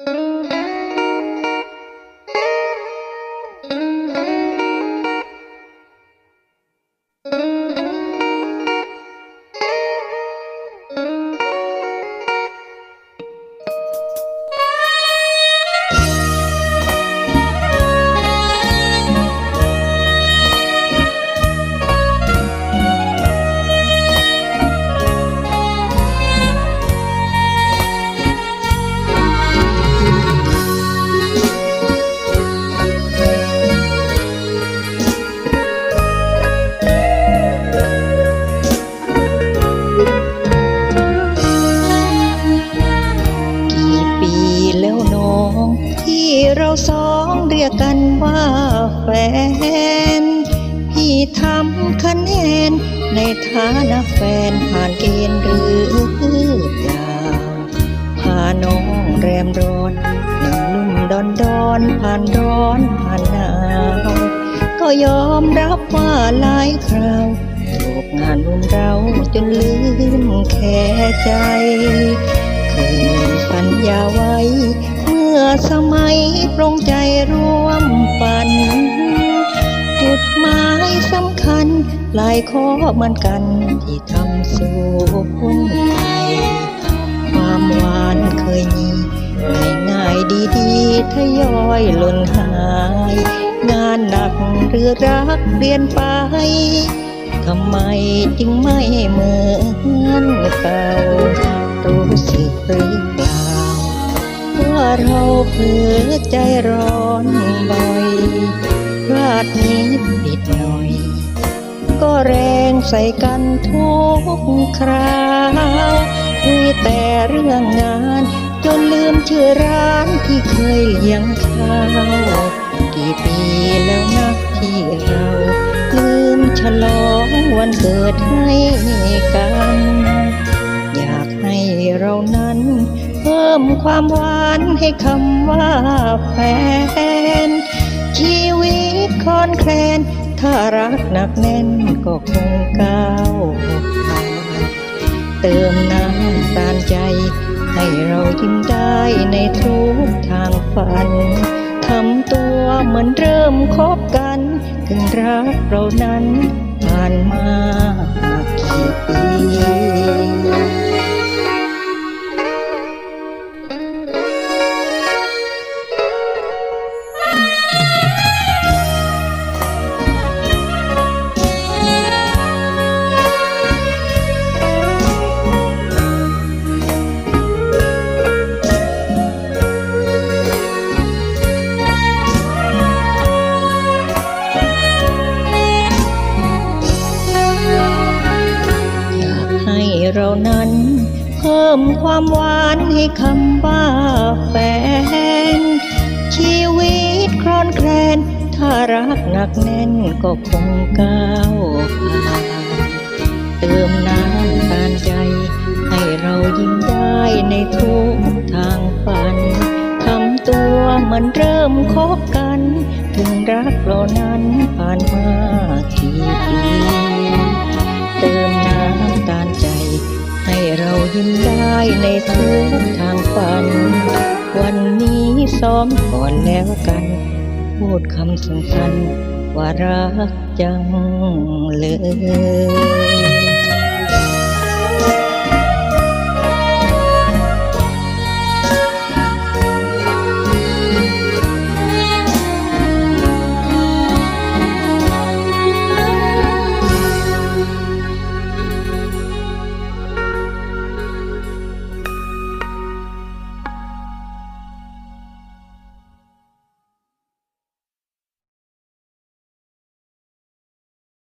กี่ องเรียกกันว่าแฟน พี่ทำคะแนน ในฐานะแฟนผ่านเกณฑ์หรือเปล่าพาน้องแรมร้อนหนึ่งลุ่มดอนดอนผ่านร้อนผ่านหนาวก็ยอมรับว่าหลายคราวถูกงานรุมเราจนลืมแค่ใจ เคยสัญญาไว้ สมัยปรงใจร่วมฝัน จุดหมายสำคัญหลายข้อมือนกันที่ทำสู่หัวใจความหวานเคยมีง่ายง่ายดีดีๆทยอยหล่นหาย งานหนักหรือรักเปลี่ยนไปทำไมจึงไม่เหมือนเก่ารู้สึกหรือ เปล่าเราเผลอใจร้อนบ่อยพลาดนิดผิดหน่อย ก็แรงใส่กันทุกคราวคุยแต่เรื่องงาน จนลืมชื่อร้านที่เคยเลี้ยงข้าวกี่ปีแล้วนะที่เรา ลืมฉลองวันเกิดให้กัน พิ่มความหวานให้คำว่าแฟน ชีวิตคอนแคลน ถ้ารักหนักแน่นก็คงก้าวผ่านเติมน้ำตาลใจ ให้เรายิ้มได้ในทุกทางฝันทำตัวเหมือนเริ่มคบกัน ถึงรักเรานั้นผ่านมากี่ปี เรานั้น เพิ่มความหวานให้คำว่าแฟน ชีวิตคลอนแคลน ถ้ารักหนักแน่นก็คงก้าวผ่านเติมน้ำตาลใจ ให้เรายิ้มได้ในทุกทางฝันทำตัวมันเริ่มคบกัน ถึงรักเรานั้นผ่านมากี่ปี เรายิ้มได้ในทุกทางฝัน วันนี้ซ้อมก่อนแล้วกัน พูดคำสั้นๆว่ารักจังเลย